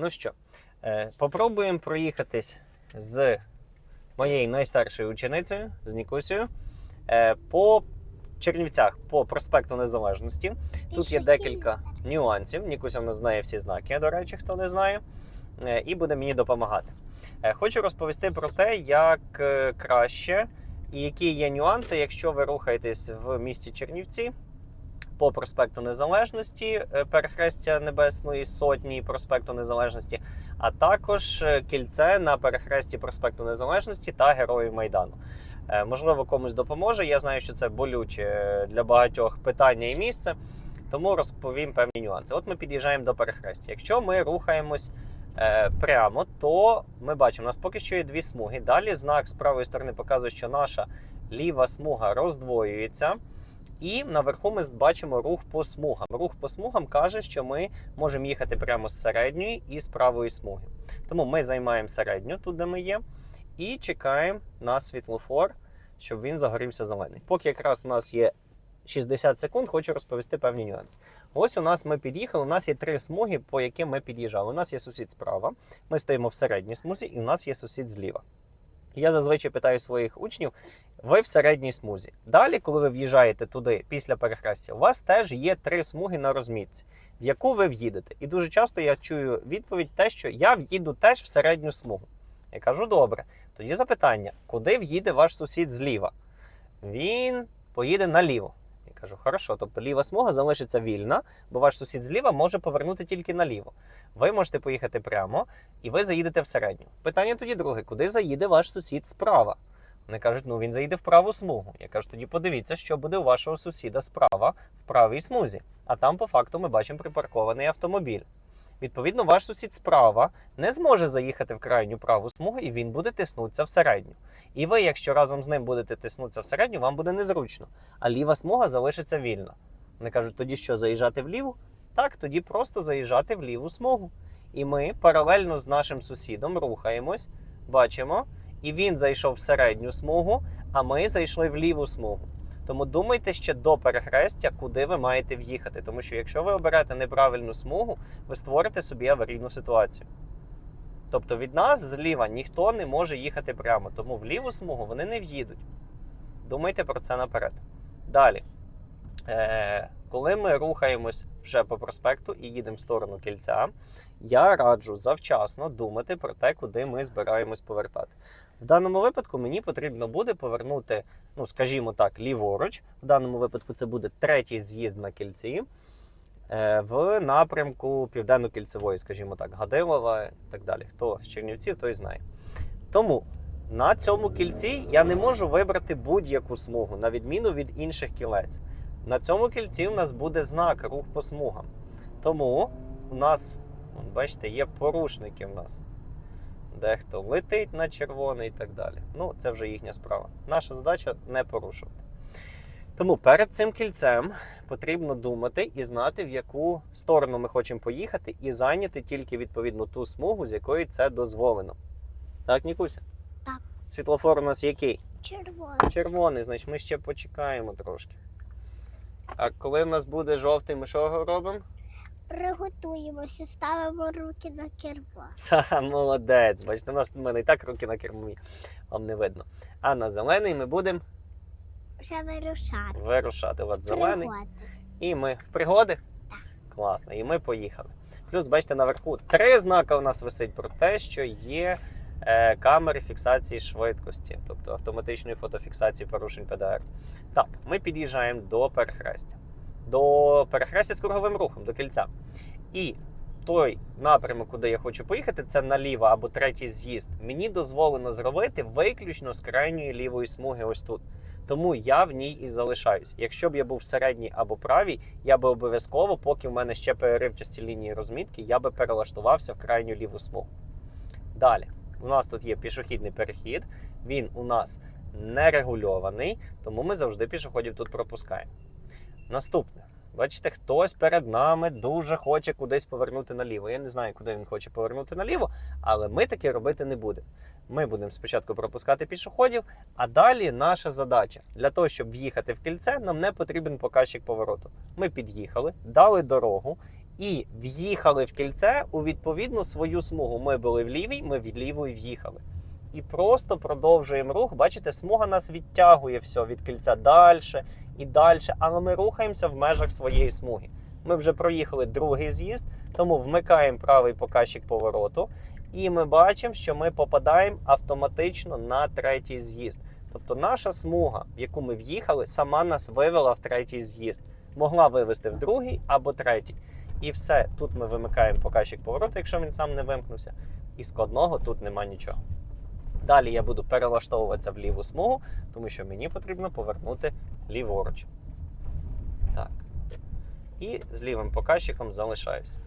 ну що, е, попробуємо проїхатись з моєю найстаршою ученицею, з Нікусею, е, по Чернівцях, по проспекту Незалежності. Тут є декілька нюансів. Нікуся в нас знає всі знаки, до речі, хто не знає, е, і буде мені допомагати. Е, Хочу розповісти про те, як краще і які є нюанси, якщо ви рухаєтесь в місті Чернівці по проспекту Незалежності, е, перехрестя Небесної Сотні, проспекту Незалежності, а також е, кільце на перехресті проспекту Незалежності та Героїв Майдану. Е, Можливо, комусь допоможе. Я знаю, що це болюче для багатьох питання і місце, тому розповім певні нюанси. От ми під'їжджаємо до перехрестя. Якщо ми рухаємось прямо, то ми бачимо, у нас поки що є дві смуги. Далі знак з правої сторони показує, що наша ліва смуга роздвоюється. І наверху ми бачимо рух по смугам. Рух по смугам каже, що ми можемо їхати прямо з середньої і з правої смуги. Тому ми займаємо середню, тут де ми є, і чекаємо на світлофор, щоб він загорівся зелений. Поки якраз у нас є 60 секунд, хочу розповісти певні нюанси. Ось у нас ми під'їхали. У нас є три смуги, по яким ми під'їжджали. У нас є сусід справа, ми стоїмо в середній смузі, і у нас є сусід зліва. Я зазвичай питаю своїх учнів: ви в середній смузі. Далі, коли ви в'їжджаєте туди після перехрестя, у вас теж є три смуги на розмітці, в яку ви в'їдете. І дуже часто я чую відповідь те, що я в'їду теж в середню смугу. Я кажу, добре. Тоді запитання: куди в'їде ваш сусід зліва? Він поїде наліво. Кажу, хорошо, тобто ліва смуга залишиться вільна, бо ваш сусід зліва може повернути тільки наліво. Ви можете поїхати прямо, і ви заїдете в середню. Питання тоді друге: куди заїде ваш сусід справа? Вони кажуть, ну він заїде в праву смугу. Я кажу, тоді подивіться, що буде у вашого сусіда справа в правій смузі. А там, по факту, ми бачимо припаркований автомобіль. Відповідно, ваш сусід справа не зможе заїхати в крайню праву смугу, і він буде тиснутися в середню. І ви, якщо разом з ним будете тиснутися в середню, вам буде незручно. А ліва смуга залишиться вільна. Вони кажуть, тоді що заїжджати вліву? Так, тоді просто заїжджати в ліву смугу. І ми паралельно з нашим сусідом рухаємось, бачимо, і він зайшов в середню смугу, а ми зайшли в ліву смугу. Тому думайте ще до перехрестя, куди ви маєте в'їхати. Тому що якщо ви оберете неправильну смугу, ви створите собі аварійну ситуацію. Тобто від нас зліва ніхто не може їхати прямо, тому в ліву смугу вони не в'їдуть. Думайте про це наперед. Далі. Е, коли ми рухаємось вже по проспекту і їдемо в сторону кільця, я раджу завчасно думати про те, куди ми збираємось повертати. В даному випадку мені потрібно буде повернути, ну скажімо так, ліворуч. В даному випадку це буде третій з'їзд на кільці е, в напрямку Південно-Кільцевої, скажімо так, Гадилова і так далі. Хто з Чернівців, той знає. Тому на цьому кільці я не можу вибрати будь-яку смугу, на відміну від інших кілець. На цьому кільці у нас буде знак рух по смугам. Тому у нас, бачите, є порушники в нас. Дехто летить на червоний і так далі. Ну, це вже їхня справа. Наша задача не порушувати. Тому перед цим кільцем потрібно думати і знати, в яку сторону ми хочемо поїхати, і зайняти тільки відповідно ту смугу, з якої це дозволено. Так, Нікуся? Так. Світлофор у нас який? Червоний. Червоний, значить ми ще почекаємо трошки. А коли в нас буде жовтий, ми що робимо? Приготуємося, ставимо руки на кермо. Ха, молодець. Бачите, у нас в мене і так руки на кермі, вам не видно. А на зелений ми будемо Вже вирушати. вирушати. От зелений. Пригоди. І ми в пригоди? Класно, і ми поїхали. Плюс, бачите, наверху три знака у нас висить про те, що є е, камери фіксації швидкості, тобто автоматичної фотофіксації порушень ПДР. Так, ми під'їжджаємо до перехрестя. До перехрестя з круговим рухом, до кільця. І той напрямок, куди я хочу поїхати, це наліво або третій з'їзд. Мені дозволено зробити виключно з крайньої лівої смуги, ось тут. Тому я в ній і залишаюсь. Якщо б я був середній або правій, я би обов'язково, поки в мене ще переривчасті лінії розмітки, я би перелаштувався в крайню ліву смугу. Далі, у нас тут є пішохідний перехід, він у нас не регульований, тому ми завжди пішоходів тут пропускаємо. Наступне. Бачите, хтось перед нами дуже хоче кудись повернути наліво. Я не знаю, куди він хоче повернути наліво, але ми таке робити не будемо. Ми будемо спочатку пропускати пішоходів, а далі наша задача для того, щоб в'їхати в кільце, нам не потрібен показчик повороту. Ми під'їхали, дали дорогу, і в'їхали в кільце у відповідну свою смугу. Ми були в лівій, ми від лівої в'їхали. І просто продовжуємо рух. Бачите, смуга нас відтягує все від кільця далі і далі, але ми рухаємося в межах своєї смуги. Ми вже проїхали другий з'їзд, тому вмикаємо правий показчик повороту, і ми бачимо, що ми попадаємо автоматично на третій з'їзд. Тобто наша смуга, в яку ми в'їхали, сама нас вивела в третій з'їзд. Могла вивести в другий або третій. І все, тут ми вимикаємо показчик повороту, якщо він сам не вимкнувся. І складного тут нема нічого. Далі я буду перелаштовуватися в ліву смугу, тому що мені потрібно повернути ліворуч. Так. І з лівим показчиком залишаюся.